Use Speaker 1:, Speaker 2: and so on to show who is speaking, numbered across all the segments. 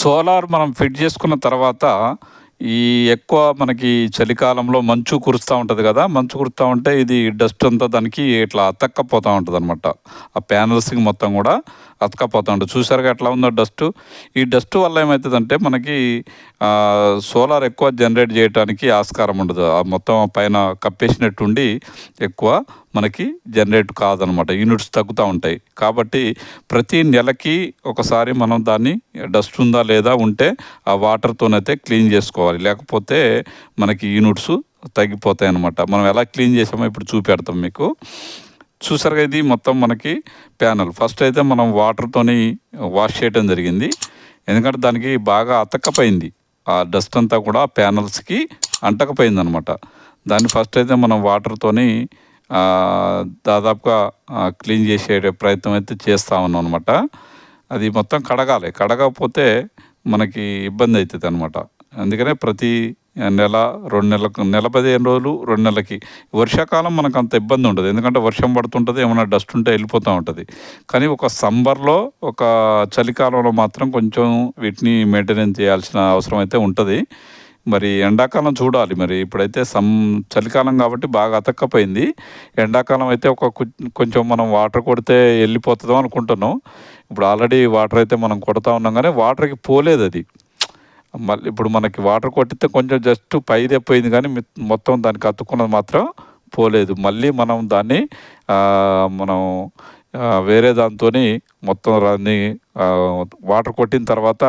Speaker 1: Solar మనం fit చేసుకున్న తర్వాత ఈ ఎక్కువ మనకి చలికాలంలో మంచు కురుస్తూ ఉంటుంది కదా మంచు కురుస్తూ ఉంటే ఇది డస్ట్ అంతా దానికి ఇట్లా అతక్కపోతూ ఉంటుంది అనమాట ఆ ప్యానల్స్కి మొత్తం కూడా అతకపోతూ ఉంటుంది. చూసారుగా ఎట్లా ఉందో డస్ట్? ఈ డస్ట్ వల్ల ఏమవుతుందంటే మనకి సోలార్ ఎక్కువ జనరేట్ చేయడానికి ఆస్కారం ఉండదు. ఆ మొత్తం పైన కప్పేసినట్టు ఉండి ఎక్కువ మనకి జనరేట్ కాదనమాట. యూనిట్స్ తగ్గుతూ ఉంటాయి. కాబట్టి ప్రతి నెలకి ఒకసారి మనం దాన్ని డస్ట్ ఉందా లేదా ఉంటే ఆ వాటర్తోనైతే క్లీన్ చేసుకోవాలి. లేకపోతే మనకి యూనిట్స్ తగ్గిపోతాయి అనమాట మనం ఎలా క్లీన్ చేసామో ఇప్పుడు చూపెడతాం మీకు. చూసారుగా ఇది మొత్తం మనకి ప్యానల్ ఫస్ట్ అయితే మనం వాటర్తోని వాష్ చేయడం జరిగింది. ఎందుకంటే దానికి బాగా అతక్కపోయింది ఆ డస్ట్ అంతా కూడా ప్యానల్స్కి అంటకపోయింది అనమాట దాన్ని ఫస్ట్ అయితే మనం వాటర్తోని దాదాపుగా క్లీన్ చేసే ప్రయత్నం అయితే చేస్తూ ఉన్నాం అనమాట అది మొత్తం కడగాలి. కడగకపోతే మనకి ఇబ్బంది అవుతుంది అనమాట అందుకనే ప్రతి నెల రెండు నెలలకు నెల పదిహేను రోజులు రెండు నెలలకి. వర్షాకాలం మనకు అంత ఇబ్బంది ఉండదు. ఎందుకంటే వర్షం పడుతుంటుంది ఏమైనా డస్ట్ ఉంటే వెళ్ళిపోతూ ఉంటుంది. కానీ ఒక సంబర్లో ఒక చలికాలంలో మాత్రం కొంచెం వీటిని మెయింటెనెన్స్ చేయాల్సిన అవసరం అయితే ఉంటుంది. మరి ఎండాకాలం చూడాలి మరి. ఇప్పుడైతే సమ్ చలికాలం కాబట్టి బాగా అతక్కపోయింది. ఎండాకాలం అయితే ఒక కొంచెం మనం వాటర్ కొడితే వెళ్ళిపోతుందో అనుకుంటున్నాం. ఇప్పుడు ఆల్రెడీ వాటర్ అయితే మనం కొడతా ఉన్నాం కానీ వాటర్కి పోలేదు అది. మళ్ళీ ఇప్పుడు మనకి వాటర్ కొట్టితే కొంచెం జస్ట్ పై తెప్పోయింది కానీ మొత్తం దానికి అతుక్కున్నది మాత్రం పోలేదు. మళ్ళీ మనం దాన్ని మనం వేరే దాంతో మొత్తం దాన్ని వాటర్ కొట్టిన తర్వాత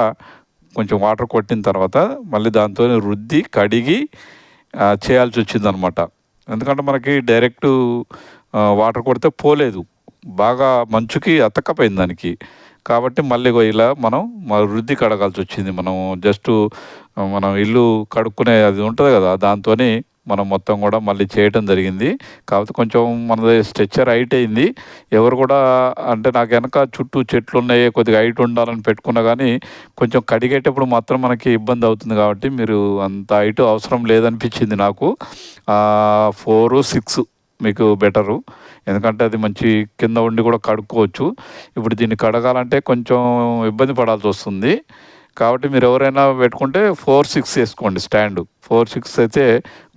Speaker 1: కొంచెం వాటర్ కొట్టిన తర్వాత మళ్ళీ దాంతో రుద్ది కడిగి చేయాల్సి వచ్చిందనమాట ఎందుకంటే మనకి డైరెక్ట్ వాటర్ కొడితే పోలేదు. బాగా మంచుకి అతక్కపోయింది దానికి. కాబట్టి మళ్ళీ ఇలా మనం రుద్ది కడగాల్సి వచ్చింది. మనం జస్ట్ మనం ఇల్లు కడుక్కునే అది ఉంటుంది కదా దాంతో మనం మొత్తం కూడా మళ్ళీ చేయటం జరిగింది. కాకపోతే కొంచెం మనది స్ట్రెచ్చర్ హైట్ అయింది. ఎవరు కూడా అంటే నాకు వెనక చుట్టూ చెట్లు ఉన్నాయి కొద్దిగా హైట్ ఉండాలని పెట్టుకున్నా కానీ కొంచెం కడిగేటప్పుడు మాత్రం మనకి ఇబ్బంది అవుతుంది కాబట్టి మీరు అంత హైట్ అవసరం లేదనిపించింది నాకు. ఫోరు సిక్స్ మీకు బెటరు. ఎందుకంటే అది మంచి కింద ఉండి కూడా కడుక్కోవచ్చు. ఇప్పుడు దీన్ని కడగాలంటే కొంచెం ఇబ్బంది పడాల్సి వస్తుంది. కాబట్టి మీరు ఎవరైనా పెట్టుకుంటే ఫోర్ సిక్స్ వేసుకోండి స్టాండు. ఫోర్ సిక్స్ అయితే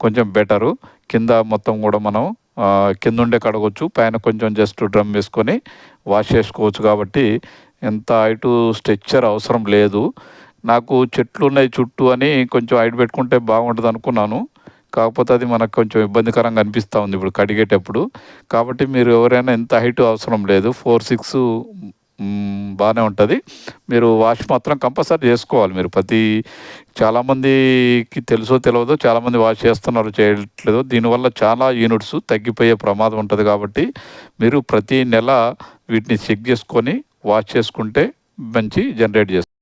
Speaker 1: కొంచెం బెటరు. కింద మొత్తం కూడా మనం కింద ఉండే కడగవచ్చు పైన కొంచెం జస్ట్ డ్రమ్ వేసుకొని వాష్ చేసుకోవచ్చు కాబట్టి ఎంత హైటు స్ట్రెచ్చర్ అవసరం లేదు. నాకు చెట్లు ఉన్నాయి చుట్టూ అని కొంచెం హైట్ పెట్టుకుంటే బాగుంటుంది అనుకున్నాను. కాకపోతే అది మనకు కొంచెం ఇబ్బందికరంగా అనిపిస్తూ ఉంది ఇప్పుడు కడిగేటప్పుడు. కాబట్టి మీరు ఎవరైనా ఎంత హైట్ అవసరం లేదు. ఫోర్ సిక్స్ బాగానే ఉంటుంది. మీరు వాష్ మాత్రం కంపల్సరీ చేసుకోవాలి మీరు. ప్రతి చాలామందికి తెలుసో తెలియదో చాలామంది వాష్ చేస్తున్నారు చేయట్లేదు దీనివల్ల చాలా యూనిట్స్ తగ్గిపోయే ప్రమాదం ఉంటుంది కాబట్టి మీరు ప్రతి నెల వీటిని చెక్ చేసుకొని వాష్ చేసుకుంటే మంచి జనరేట్ చేస్తారు